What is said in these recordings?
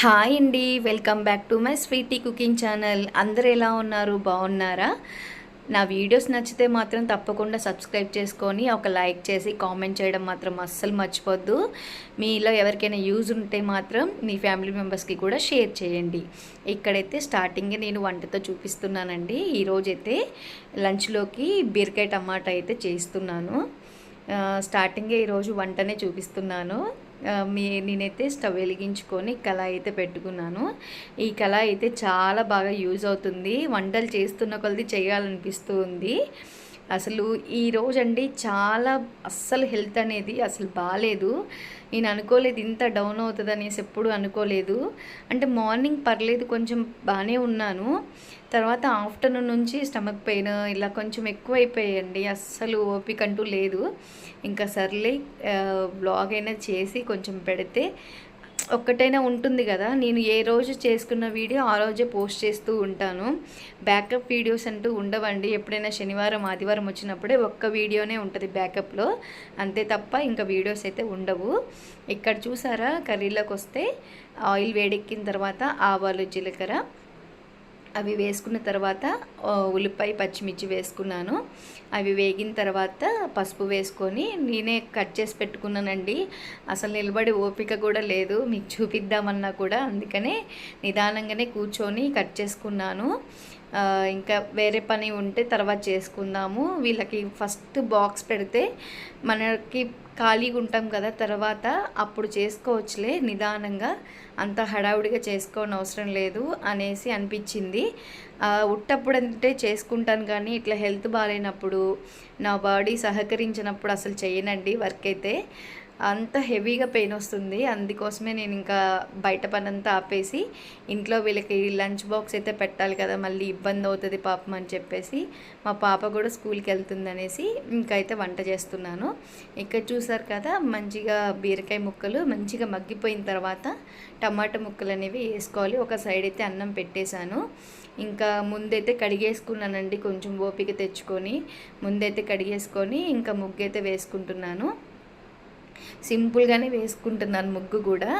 Hi అండి welcome back to my sweety cooking channel. అందరు ఎలా ఉన్నారు? బాగున్నారా? నా వీడియోస్ నచ్చితే మాత్రం తప్పకుండా సబ్స్క్రైబ్ చేసుకొని ఒక లైక్ చేసి కామెంట్ చేయడం మాత్రం అస్సలు మర్చిపోద్దు. మీలో ఎవరికైనా యూజ్ ఉంటే మాత్రం మీ ఫ్యామిలీ మెంబర్స్కి కూడా షేర్ చేయండి. ఇక్కడైతే స్టార్టింగే నేను వంటతో చూపిస్తున్నానండి. ఈరోజైతే లంచ్లోకి బీరకాయ టమాటా అయితే చేస్తున్నాను. స్టార్టింగే ఈరోజు వంటనే చూపిస్తున్నాను. మీ నేనైతే స్టవ్ వెలిగించుకొని కళాయి అయితే పెట్టుకున్నాను. ఈ కళాయి అయితే చాలా బాగా యూజ్ అవుతుంది. వంటలు చేస్తున్న కొలది చేయాలనిపిస్తూ ఉంది. అసలు ఈ రోజండి చాలా అస్సలు హెల్త్ అనేది అసలు బాగాలేదు నేను అనుకోలేదు ఇంత డౌన్ అవుతుంది అనేసి ఎప్పుడు అనుకోలేదు. అంటే మార్నింగ్ పర్లేదు కొంచెం బాగానే ఉన్నాను. తర్వాత ఆఫ్టర్నూన్ నుంచి స్టమక్ పెయిన్ ఇలా కొంచెం ఎక్కువైపోయాయండి. అస్సలు ఓపిక అంటూ లేదు. ఇంకా సర్లే బ్లాగ్ అయినా చేసి కొంచెం పెడితే ఒక్కటైనా ఉంటుంది కదా. నేను ఏ రోజు చేసుకున్న వీడియో ఆ రోజే పోస్ట్ చేస్తూ ఉంటాను. బ్యాకప్ వీడియోస్ అంటూ ఉండవండి. ఎప్పుడైనా శనివారం ఆదివారం వచ్చినప్పుడే ఒక్క వీడియోనే ఉంటుంది బ్యాకప్లో. అంతే తప్ప ఇంకా వీడియోస్ అయితే ఉండవు. ఇక్కడ చూసారా? కర్రీలోకి వస్తే ఆయిల్ వేడెక్కిన తర్వాత ఆవాలు జీలకర్ర అవి వేసుకున్న తర్వాత ఉల్లిపాయ పచ్చిమిర్చి వేసుకున్నాను. అవి వేగిన తర్వాత పసుపు వేసుకొని నేనే కట్ చేసి పెట్టుకున్నానండి. అసలు నిలబడి ఓపిక కూడా లేదు. మీకు చూపిద్దామన్నా కూడా. అందుకనే నిదానంగానే కూర్చొని కట్ చేసుకున్నాను. ఇంకా వేరే పని ఉంటే తర్వాత చేసుకుందాము. వీళ్ళకి ఫస్ట్ బాక్స్ పెడితే మనకి ఖాళీగా ఉంటాం కదా తర్వాత అప్పుడు చేసుకోవచ్చులే నిదానంగా అంత హడావుడిగా చేసుకోని అవసరం లేదు అనేసి అనిపించింది. ఉట్టప్పుడు అంటే చేసుకుంటాను కానీ ఇట్లా హెల్త్ బాగాలేనప్పుడు నా బాడీ సహకరించినప్పుడు అసలు చేయనండి వర్క్ అయితే. అంత హెవీగా పెయిన్ వస్తుంది. అందుకోసమే నేను ఇంకా బయట పనంతా అంతా ఆపేసి ఇంట్లో వీళ్ళకి లంచ్ బాక్స్ అయితే పెట్టాలి కదా మళ్ళీ ఇబ్బంది అవుతుంది పాపం అని చెప్పేసి మా పాప కూడా స్కూల్కి వెళ్తుంది అనేసి ఇంకైతే అయితే వంట చేస్తున్నాను. ఇక్కడ చూసారు కదా మంచిగా బీరకాయ ముక్కలు మంచిగా మగ్గిపోయిన తర్వాత టమాటా ముక్కలు అనేవి వేసుకోవాలి. ఒక సైడ్ అయితే అన్నం పెట్టేశాను. ఇంకా ముందైతే కడిగేసుకున్నానండి కొంచెం ఓపిక తెచ్చుకొని. ముందైతే కడిగేసుకొని ఇంకా ముగ్గు అయితే వేసుకుంటున్నాను. సింపుల్గానే వేసుకుంటున్నాను ముగ్గు కూడా.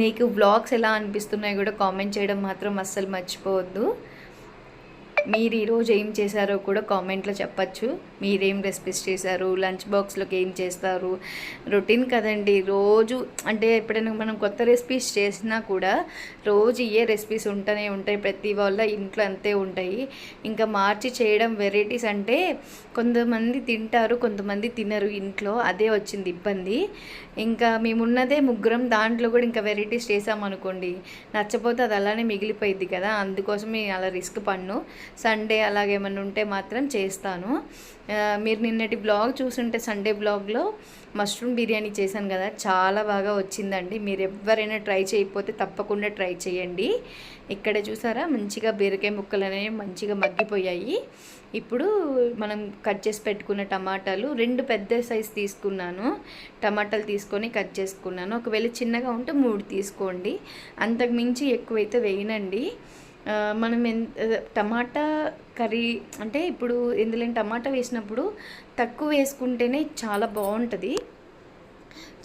మీకు బ్లాగ్స్ ఎలా అనిపిస్తున్నాయో కూడా కామెంట్ చేయడం మాత్రం అస్సలు మర్చిపోవద్దు. మీరు ఈరోజు ఏం చేశారో కూడా కామెంట్లో చెప్పచ్చు. మీరేం రెసిపీస్ చేశారు? లంచ్ బాక్స్లోకి ఏం చేస్తారు? రొటీన్ కదండి. రోజు అంటే ఎప్పుడైనా మనం కొత్త రెసిపీస్ చేసినా కూడా రోజు ఏ రెసిపీస్ ఉంటూనే ఉంటాయి. ప్రతి వాళ్ళ ఇంట్లో అంతే ఉంటాయి. ఇంకా మార్చి చేయడం వెరైటీస్ అంటే కొంతమంది తింటారు కొంతమంది తినరు ఇంట్లో. అదే వచ్చింది ఇబ్బంది. ఇంకా మేమున్నదే ముగ్గురం దాంట్లో కూడా ఇంకా వెరైటీస్ చేసామనుకోండి నచ్చపోతే అది అలానే మిగిలిపోయింది కదా. అందుకోసం నేను అలా రిస్క్ పన్ను. సండే అలాగేమన్నా ఉంటే మాత్రం చేస్తాను. మీరు నిన్నటి బ్లాగ్ చూసుంటే సండే బ్లాగ్లో మష్రూమ్ బిర్యానీ చేశాను కదా చాలా బాగా వచ్చిందండి. మీరు ఎవరైనా ట్రై చేయకపోతే తప్పకుండా ట్రై చేయండి. ఇక్కడ చూసారా మంచిగా బీరకాయ ముక్కలు అనేవి మంచిగా మగ్గిపోయాయి. ఇప్పుడు మనం కట్ చేసి పెట్టుకున్న టమాటాలు రెండు పెద్ద సైజ్ తీసుకున్నాను. టమాటాలు తీసుకొని కట్ చేసుకున్నాను. ఒకవేళ చిన్నగా ఉంటే మూడు తీసుకోండి. అంతకు మించి ఎక్కువైతే వేయనండి. మనం ఎంత టమాటా కర్రీ అంటే ఇప్పుడు ఇందులో టమాటా వేసినప్పుడు తక్కువ వేసుకుంటేనే చాలా బాగుంటుంది.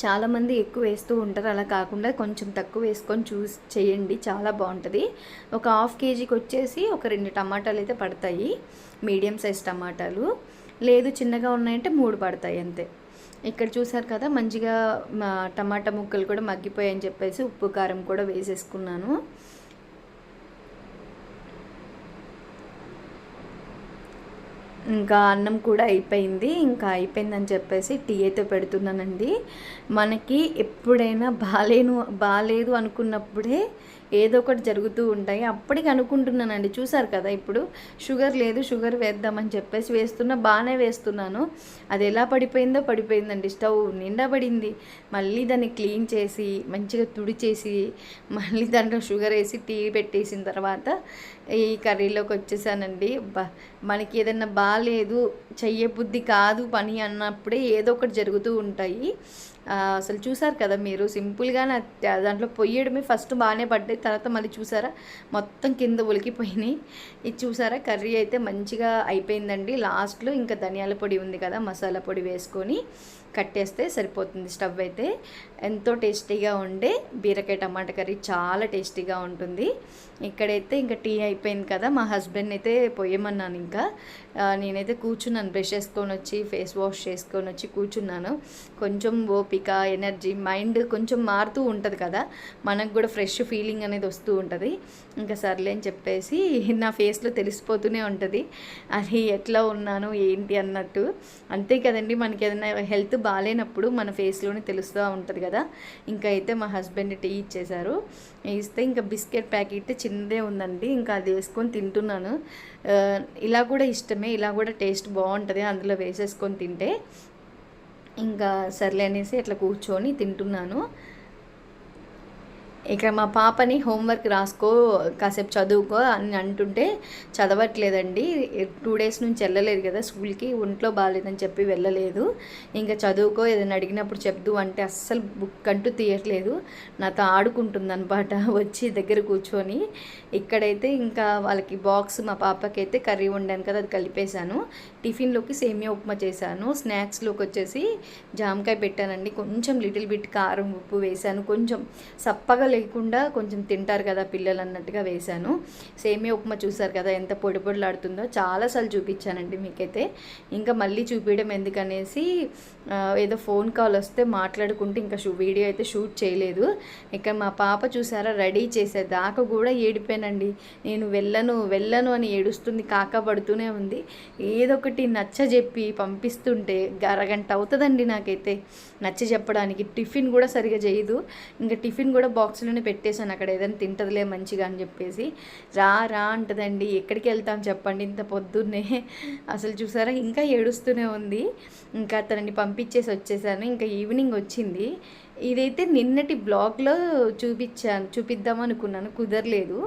చాలామంది ఎక్కువ వేస్తూ ఉంటారు. అలా కాకుండా కొంచెం తక్కువ వేసుకొని చూసి చేయండి. చాలా బాగుంటుంది. ఒక హాఫ్ కేజీకి వచ్చేసి ఒక రెండు టమాటాలు అయితే పడతాయి. మీడియం సైజ్ టమాటాలు. లేదు చిన్నగా ఉన్నాయంటే మూడు పడతాయి అంతే. ఇక్కడ చూసారు కదా మంచిగా మా టమాటా ముక్కలు కూడా మగ్గిపోయాయని చెప్పేసి ఉప్పు కారం కూడా వేసేసుకున్నాను. ఇంకా అన్నం కూడా అయిపోయింది. ఇంకా అయిపోయిందని చెప్పేసి టీ అయితే పెడుతున్నానండి. మనకి ఎప్పుడైనా బాలేను బాలేదు అనుకున్నప్పుడే ఏదో ఒకటి జరుగుతూ ఉంటాయి. అప్పటికి అనుకుంటున్నానండి. చూసారు కదా ఇప్పుడు? షుగర్ లేదు షుగర్ వేద్దామని చెప్పేసి వేస్తున్నా బాగానే వేస్తున్నాను. అది ఎలా పడిపోయిందో పడిపోయిందండి. స్టవ్ నిండా పడింది. మళ్ళీ దాన్ని క్లీన్ చేసి మంచిగా తుడిచేసి మళ్ళీ దాంట్లో షుగర్ వేసి టీ పెట్టేసిన తర్వాత ఈ కర్రీలోకి వచ్చేసానండి. మనకి ఏదైనా బాగాలేదు చెయ్యే బుద్ధి కాదు పని అన్నప్పుడే ఏదో ఒకటి జరుగుతూ ఉంటాయి. అసలు చూసారు కదా మీరు? సింపుల్గా నా దాంట్లో పొయ్యడమే ఫస్ట్ బాగానే పడ్డాయి తర్వాత మళ్ళీ చూసారా? మొత్తం కింద ఉలికిపోయినాయి. ఇది చూసారా? కర్రీ అయితే మంచిగా అయిపోయిందండి. లాస్ట్లో ఇంకా ధనియాల పొడి ఉంది కదా మసాలా పొడి వేసుకొని కట్టేస్తే సరిపోతుంది స్టవ్ అయితే. ఎంతో టేస్టీగా ఉండే బీరకాయ టమాటా కర్రీ చాలా టేస్టీగా ఉంటుంది. ఇక్కడైతే ఇంకా టీ అయిపోయింది కదా మా హస్బెండ్ అయితే పోయమన్నాను ఇంకా. నేనైతే కూర్చున్నాను బ్రష్ చేసుకొని వచ్చి ఫేస్ వాష్ చేసుకొని వచ్చి కూర్చున్నాను. కొంచెం ఓపిక ఎనర్జీ మైండ్ కొంచెం మారుతూ ఉంటుంది కదా మనకు కూడా ఫ్రెష్ ఫీలింగ్ అనేది వస్తూ ఉంటుంది. ఇంకా సర్లే అని చెప్పేసి నా ఫేస్లో తెలిసిపోతూనే ఉంటుంది. అది ఎట్లా ఉన్నాను ఏంటి అన్నట్టు. అంతే కదండి మనకి ఏదైనా హెల్త్ బాగాలేనప్పుడు మన ఫేస్లోనే తెలుస్తూ ఉంటుంది కదా. ఇంకా అయితే మా హస్బెండ్ టీ ఇచ్చేశారు. ఇస్తే ఇంకా బిస్కెట్ ప్యాకెట్ చిన్నదే ఉందండి ఇంకా అది వేసుకొని తింటున్నాను. ఇలా కూడా ఇష్టమే ఇలా కూడా టేస్ట్ బాగుంటుంది అందులో వేసేసుకొని తింటే. ఇంకా సర్లే అనేసి ఇట్లా కూర్చొని తింటున్నాను. ఇక్కడ మా పాపని హోంవర్క్ రాసుకో కాసేపు చదువుకో అని అంటుంటే చదవట్లేదండి. టూ డేస్ నుంచి వెళ్ళలేదు కదా స్కూల్కి ఒంట్లో బాగాలేదని చెప్పి వెళ్ళలేదు. ఇంకా చదువుకో ఏదైనా అడిగినప్పుడు చెప్దు అంటే అస్సలు బుక్ అంటూ తీయట్లేదు. నాతో ఆడుకుంటుంది అనమాట వచ్చి దగ్గర కూర్చొని. ఇక్కడైతే ఇంకా వాళ్ళకి బాక్స్ మా పాపకి అయితే కర్రీ వండాను కదా అది కలిపేశాను. టిఫిన్లోకి సేమియా ఉప్మా చేశాను. స్నాక్స్లోకి వచ్చేసి జామకాయ పెట్టానండి. కొంచెం లిటిల్ బిట్ కారం ఉప్పు వేశాను. కొంచెం సప్పగా లేకుండా కొంచెం తింటారు కదా పిల్లలు అన్నట్టుగా వేశాను. సేమియా ఉప్మా చూసారు కదా ఎంత పొడి పొడిలాడుతుందో. చాలాసార్లు చూపించానండి మీకైతే. ఇంకా మళ్ళీ చూపించడం ఎందుకనేసి ఏదో ఫోన్ కాల్ వస్తే మాట్లాడుకుంటే ఇంకా షూ వీడియో అయితే షూట్ చేయలేదు. ఇక్కడ మా పాప చూసారా రెడీ చేసే దాకా కూడా ఏడిపోయానండి. నేను వెళ్ళను వెళ్ళను అని ఏడుస్తుంది కాక పడుతూనే ఉంది. ఏదో ఒకటి నచ్చ చెప్పి పంపిస్తుంటే అరగంట అవుతుందండి నాకైతే. నచ్చ చెప్పడానికి టిఫిన్ కూడా సరిగా చేయదు. ఇంకా టిఫిన్ కూడా బాక్స్ బాక్స్లోనే పెట్టేశాను అక్కడ ఏదైనా తింటదిలే మంచిగా అని చెప్పేసి. రా రా అంటదండి ఎక్కడికి వెళ్తాం చెప్పండి ఇంత పొద్దున్నే. అసలు చూసారా ఇంకా ఏడుస్తూనే ఉంది. ఇంకా తనని పంపించేసి వచ్చేసాను ఇంకా ఈవినింగ్ వచ్చింది. ఇదైతే నిన్నటి బ్లాగ్లో చూపించాను చూపిద్దాం అనుకున్నాను కుదరలేదు.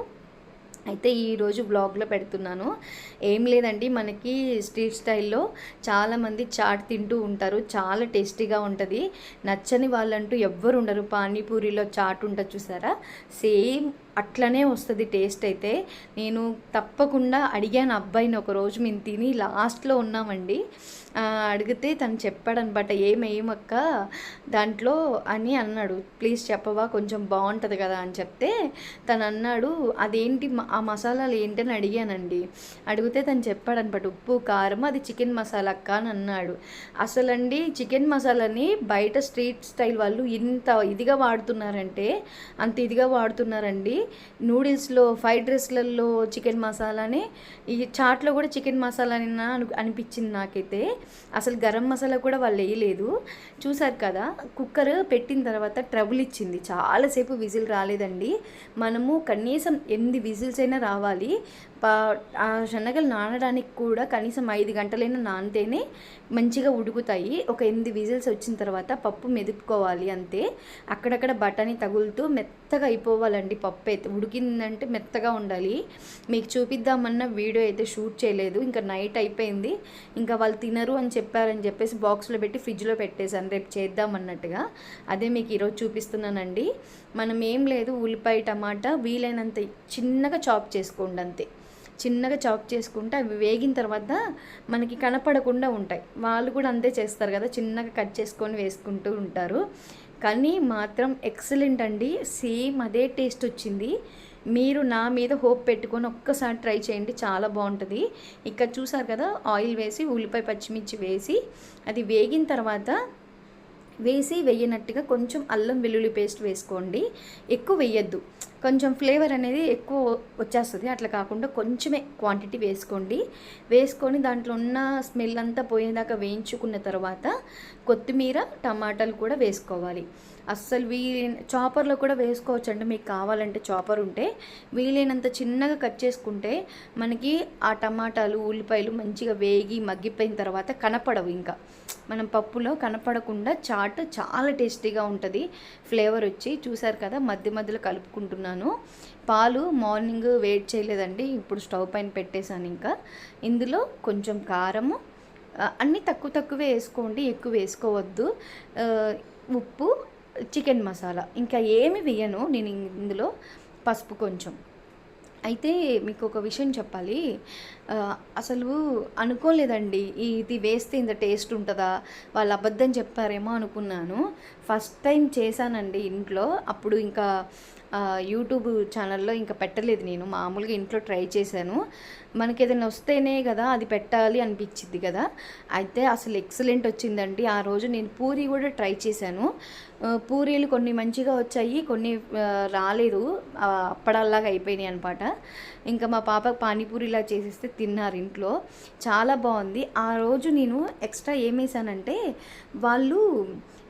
అయితే ఈరోజు బ్లాగ్లో పెడుతున్నాను. ఏం లేదండి మనకి స్ట్రీట్ స్టైల్లో చాలామంది చాట్ తింటూ ఉంటారు. చాలా టేస్టీగా ఉంటుంది. నచ్చని వాళ్ళంటూ ఎవ్వరు ఉండరు. పానీపూరిలో చాట్ ఉంటుంది చూసారా? సేమ్ అట్లనే వస్తుంది టేస్ట్ అయితే. నేను తప్పకుండా అడిగాను అబ్బాయిని ఒక రోజు మేము తిని లాస్ట్లో ఉన్నామండి. అడిగితే తను చెప్పాడనమాట ఏమేమక్క దాంట్లో అని అన్నాడు. ప్లీజ్ చెప్పవా కొంచెం బాగుంటుంది కదా అని చెప్తే తను అన్నాడు అదేంటి మ- ఆ మసాలాలు ఏంటని అడిగానండి. అడిగితే తను చెప్పాడనమాట ఉప్పు కారం అది చికెన్ మసాలా అక్క అని అన్నాడు. అసలండి చికెన్ మసాలాని బయట స్ట్రీట్ స్టైల్ వాళ్ళు ఇంత ఇదిగా వాడుతున్నారంటే అంత ఇదిగా వాడుతున్నారండి. నూడిల్స్లో ఫ్రైడ్ రైస్లలో చికెన్ మసాలాని ఈ చాట్లో కూడా చికెన్ మసాలాని అను అనిపించింది నాకైతే. అసలు గరం మసాలా కూడా వాళ్ళు వేయలేదు. చూసారు కదా కుక్కర్ పెట్టిన తర్వాత ట్రబుల్ ఇచ్చింది. చాలాసేపు విజిల్ రాలేదండి. మనము కనీసం ఎనిమిది విజిల్స్ అయినా రావాలి. ఆ శనగలు నానడానికి కూడా కనీసం ఐదు గంటలైనా నానితేనే మంచిగా ఉడుకుతాయి. ఒక ఎనిమిది విజిల్స్ వచ్చిన తర్వాత పప్పు మెదుపుకోవాలి అంతే. అక్కడక్కడ బఠానీ తగులుతూ మెత్తగా అయిపోవాలండి పప్పు అయితే. ఉడికిందంటే మెత్తగా ఉండాలి. మీకు చూపిద్దామన్న వీడియో అయితే షూట్ చేయలేదు. ఇంకా నైట్ అయిపోయింది. ఇంకా వాళ్ళు తినరు అని చెప్పారని చెప్పేసి బాక్స్లో పెట్టి ఫ్రిడ్జ్లో పెట్టేశాను. రేపు చేద్దామన్నట్టుగా. అదే మీకు ఈరోజు చూపిస్తున్నానండి. మనం ఏం లేదు ఉల్లిపాయ టమాటా వీలైనంత చిన్నగా చాప్ చేసుకోండి అంతే. చిన్నగా చాప్ చేసుకుంటే అవి వేగిన తర్వాత మనకి కనపడకుండా ఉంటాయి. వాళ్ళు కూడా అంతే చేస్తారు కదా చిన్నగా కట్ చేసుకొని వేసుకుంటూ ఉంటారు. కానీ మాత్రం ఎక్సలెంట్ అండి. సేమ్ అదే టేస్ట్ వచ్చింది. మీరు నా మీద హోప్ పెట్టుకొని ఒక్కసారి ట్రై చేయండి చాలా బాగుంటుంది. ఇక్కడ చూసారు కదా ఆయిల్ వేసి ఉల్లిపాయ పచ్చిమిర్చి వేసి అది వేగిన తర్వాత వేసి వేయనట్టుగా కొంచెం అల్లం వెల్లుల్లి పేస్ట్ వేసుకోండి. ఎక్కువ వేయద్దు. కొంచెం ఫ్లేవర్ అనేది ఎక్కువ వచ్చేస్తుంది. అట్లా కాకుండా కొంచెమే క్వాంటిటీ వేసుకోండి. వేసుకొని దాంట్లో ఉన్న స్మెల్ అంతా పోయేదాకా వేయించుకున్న తర్వాత కొత్తిమీర టమాటాలు కూడా వేసుకోవాలి. అస్సలు వీలైన చాపర్లో కూడా వేసుకోవచ్చు మీకు కావాలంటే చాపర్ ఉంటే. వీలైనంత చిన్నగా కట్ చేసుకుంటే మనకి ఆ టమాటాలు ఉల్లిపాయలు మంచిగా వేగి మగ్గిపోయిన తర్వాత కనపడవు ఇంకా. మనం పప్పులో కనపడకుండా చాట్ చాలా టేస్టీగా ఉంటుంది. ఫ్లేవర్ వచ్చి చూసారు కదా మధ్య మధ్యలో కలుపుకుంటున్నాను. పాలు మార్నింగ్ వెయిట్ చేయలేదండి. ఇప్పుడు స్టవ్ పైన పెట్టేశాను ఇంకా. ఇందులో కొంచెం కారము అన్నీ తక్కువ తక్కువే వేసుకోండి. ఎక్కువ వేసుకోవద్దు. ఉప్పు చికెన్ మసాలా. ఇంకా ఏమి వేయను నేను ఇందులో పసుపు కొంచెం. అయితే మీకు ఒక విషయం చెప్పాలి. అసలు అనుకోలేదండి. ఇది వేస్తే ఇంత టేస్ట్ ఉంటుందా? వాళ్ళు అబద్ధం చెప్పారేమో అనుకున్నాను. ఫస్ట్ టైం చేశానండి ఇంట్లో. అప్పుడు ఇంకా యూట్యూబ్ ఛానల్లో ఇంకా పెట్టలేదు నేను. మామూలుగా ఇంట్లో ట్రై చేశాను. మనకి ఏదైనా వస్తేనే కదా అది పెట్టాలి అనిపించింది కదా. అయితే అసలు ఎక్సలెంట్ వచ్చిందండి. ఆ రోజు నేను పూరి కూడా ట్రై చేశాను. పూరీలు కొన్ని మంచిగా వచ్చాయి కొన్ని రాలేదు. అప్పడాల్లాగా అయిపోయినాయి అనమాట ఇంకా మా పాప పానీపూరిలా చేసేస్తే తిన్నారు ఇంట్లో. చాలా బాగుంది. ఆ రోజు నేను ఎక్స్ట్రా ఏమేసానంటే వాళ్ళు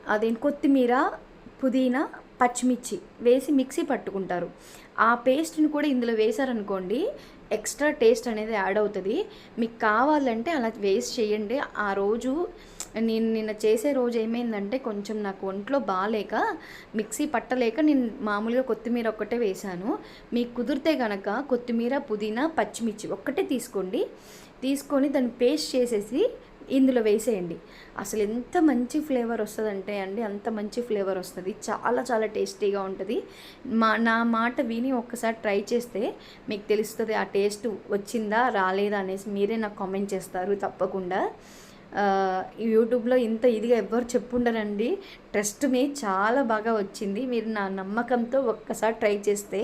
అదేం కొత్తిమీర పుదీనా పచ్చిమిర్చి వేసి మిక్సీ పట్టుకుంటారు. ఆ పేస్ట్ని కూడా ఇందులో వేశారనుకోండి ఎక్స్ట్రా టేస్ట్ అనేది యాడ్ అవుతుంది. మీకు కావాలంటే అలా వేస్ట్ చేయండి. ఆ రోజు నేను నిన్న చేసే రోజు ఏమైందంటే కొంచెం నాకు ఒంట్లో బాగాలేక మిక్సీ పట్టలేక నేను మామూలుగా కొత్తిమీర ఒక్కటే వేశాను. మీకు కుదిరితే కనుక కొత్తిమీర పుదీనా పచ్చిమిర్చి ఒక్కటే తీసుకోండి. తీసుకొని దాన్ని పేస్ట్ చేసేసి ఇందులో వేసేయండి. అసలు ఎంత మంచి ఫ్లేవర్ వస్తుందంటే అండి అంత మంచి ఫ్లేవర్ వస్తుంది. చాలా చాలా టేస్టీగా ఉంటుంది. మా నా మాట విని ఒక్కసారి ట్రై చేస్తే మీకు తెలుస్తుంది ఆ టేస్ట్ వచ్చిందా రాలేదా అనేసి మీరే నాకు కామెంట్ చేస్తారు తప్పకుండా. యూట్యూబ్లో ఇంత ఇదిగా ఎవ్వరు చెప్పుండరండి. ట్రస్ట్ మీ చాలా బాగా వచ్చింది. మీరు నా నమ్మకంతో ఒక్కసారి ట్రై చేస్తే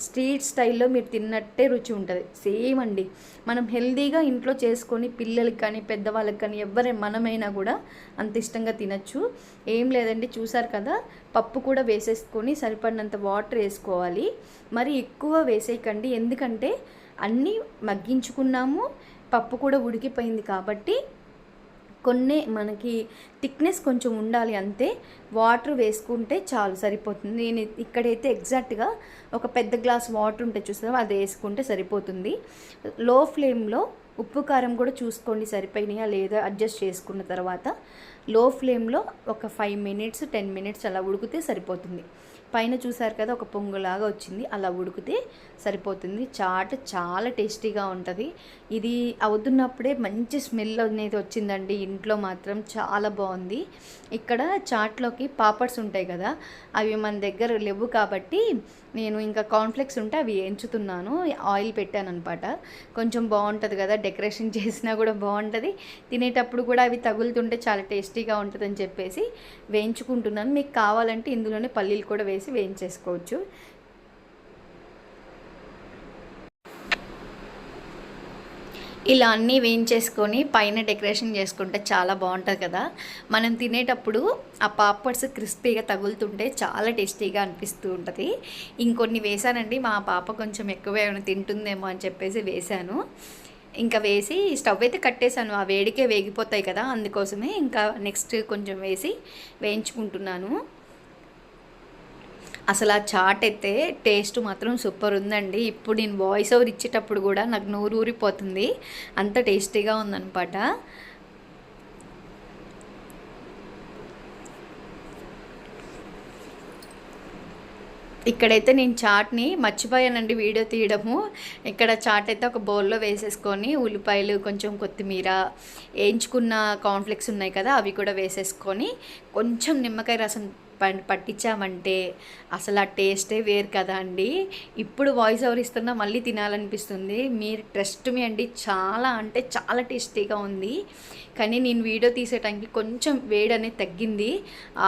స్ట్రీట్ స్టైల్లో మీరు తిన్నట్టే రుచి ఉంటుంది. సేమ్ అండి. మనం హెల్దీగా ఇంట్లో చేసుకొని పిల్లలకి కానీ పెద్దవాళ్ళకి కానీ ఎవరే మనమైనా కూడా అంత ఇష్టంగా తినచ్చు. ఏం లేదండి. చూసారు కదా పప్పు కూడా వేసేసుకొని సరిపడినంత వాటర్ వేసుకోవాలి. మరి ఎక్కువ వేసేయకండి. ఎందుకంటే అన్నీ మగ్గించుకున్నాము. పప్పు కూడా ఉడికిపోయింది కాబట్టి కొన్ని మనకి థిక్నెస్ కొంచెం ఉండాలి అంతే. వాటర్ వేసుకుంటే చాలు సరిపోతుంది. నేను ఇక్కడైతే ఎగ్జాక్ట్గా ఒక పెద్ద గ్లాస్ వాటర్ ఉంటే చూస్తాం అది వేసుకుంటే సరిపోతుంది. లో ఫ్లేమ్లో ఉప్పు కారం కూడా చూసుకోండి సరిపోయినాయా లేదా అడ్జస్ట్ చేసుకున్న తర్వాత. లో ఫ్లేమ్లో ఒక ఫైవ్ మినిట్స్ టెన్ మినిట్స్ అలా ఉడికితే సరిపోతుంది. పైన చూసారు కదా ఒక పొంగులాగా వచ్చింది. అలా ఉడికితే సరిపోతుంది. చాట్ చాలా టేస్టీగా ఉంటుంది. ఇది అవుతున్నప్పుడే మంచి స్మెల్ అనేది వచ్చిందండి. ఇంట్లో మాత్రం చాలా బాగుంది. ఇక్కడ చాట్లోకి పాపడ్స్ ఉంటాయి కదా అవి మన దగ్గర లేవు కాబట్టి నేను ఇంకా కాన్ఫ్లెక్స్ ఉంటే అవి ఎంచుతున్నాను. ఆయిల్ పెట్టాను అనమాట కొంచెం బాగుంటుంది కదా డెకరేషన్ చేసినా కూడా బాగుంటుంది. తినేటప్పుడు కూడా అవి తగులుతుంటే చాలా టేస్టీగా ఉంటుందని చెప్పేసి వేయించుకుంటున్నాను. మీకు కావాలంటే ఇందులోనే పల్లీలు కూడా వేసి వేయించేసుకోవచ్చు. ఇలా అన్నీ వేయించేసుకొని పైన డెకరేషన్ చేసుకుంటే చాలా బాగుంటుంది కదా. మనం తినేటప్పుడు ఆ పాపడ్స్ క్రిస్పీగా తగులుతుంటే చాలా టేస్టీగా అనిపిస్తూ ఉంటుంది. ఇంకొన్ని వేసానండి మా పాప కొంచెం ఎక్కువ ఏమైనా తింటుందేమో అని చెప్పేసి వేశాను ఇంకా వేసి స్టవ్ అయితే కట్టేశాను ఆ వేడికే వేగిపోతాయి కదా అందుకోసమే ఇంకా నెక్స్ట్ కొంచెం వేసి వేయించుకుంటున్నాను. అసలు ఆ చాట్ అయితే టేస్ట్ మాత్రం సూపర్ ఉందండి. ఇప్పుడు నేను వాయిస్ ఓవర్ ఇచ్చేటప్పుడు కూడా నాకు నూరు ఊరిపోతుంది. అంత టేస్టీగా ఉందన్నమాట. ఇక్కడైతే నేను చాట్ని మర్చిపోయానండి వీడియో తీయడము. ఇక్కడ చాట్ అయితే ఒక బౌల్లో వేసేసుకొని ఉల్లిపాయలు కొంచెం కొత్తిమీర వేయించుకున్న కాన్ఫ్లెక్స్ ఉన్నాయి కదా అవి కూడా వేసేసుకొని కొంచెం నిమ్మకాయ రసం పట్టించామంటే అసలు ఆ టేస్టే వేరు కదా అండి. ఇప్పుడు వాయిస్ ఓవర్ ఇస్తున్నా మళ్ళీ తినాలనిపిస్తుంది. మీరు ట్రస్ట్ మీ అండి. చాలా అంటే చాలా టేస్టీగా ఉంది. కానీ నేను వీడియో తీసే టైంకి కొంచెం వేడి అనేది తగ్గింది.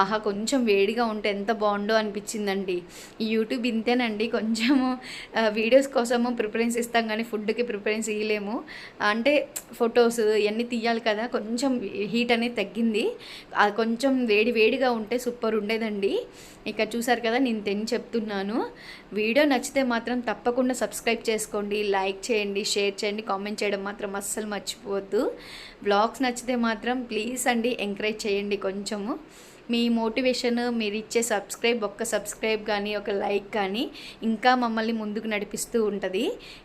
ఆహా కొంచెం వేడిగా ఉంటే ఎంత బాగుండో అనిపించిందండి. ఈ యూట్యూబ్ ఇంతేనండి. కొంచెము వీడియోస్ కోసము ప్రిఫరెన్స్ ఇస్తాం కానీ ఫుడ్కి ప్రిఫరెన్స్ ఇవ్వలేము అంటే ఫొటోస్ ఇవన్నీ తీయాలి కదా కొంచెం హీట్ అనేది తగ్గింది. అది కొంచెం వేడి వేడిగా ఉంటే సూపర్ ఉండేదండి. ఇక్కడ చూసారు కదా నేను తెని చెప్తున్నాను. వీడియో నచ్చితే మాత్రం తప్పకుండా సబ్స్క్రైబ్ చేసుకోండి లైక్ చేయండి షేర్ చేయండి కామెంట్ చేయడం మాత్రం అస్సలు మర్చిపోవద్దు. బ్లాగ్స్ నచ్చితే మాత్రం ప్లీజ్ అండి ఎంకరేజ్ చేయండి కొంచెము. మీ మోటివేషన్ మీరు ఇచ్చే సబ్స్క్రైబ్ ఒక్క సబ్స్క్రైబ్ కానీ ఒక లైక్ కానీ ఇంకా మమ్మల్ని ముందుకు నడిపిస్తూ ఉంటుంది.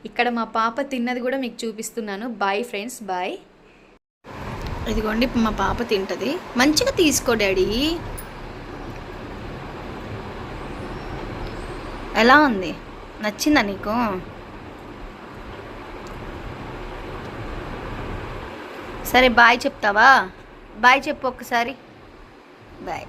ఇక్కడ మా పాప తిన్నది కూడా మీకు చూపిస్తున్నాను. బాయ్ ఫ్రెండ్స్ బాయ్ ఇదిగోండి మా పాప తింటుంది. మంచిగా తీసుకో డాడీ. ఎలా ఉంది? నచ్చిందా నీకు? సరే బాయ్ చెప్తావా? బాయ్ చెప్పు ఒక్కసారి. బాయ్.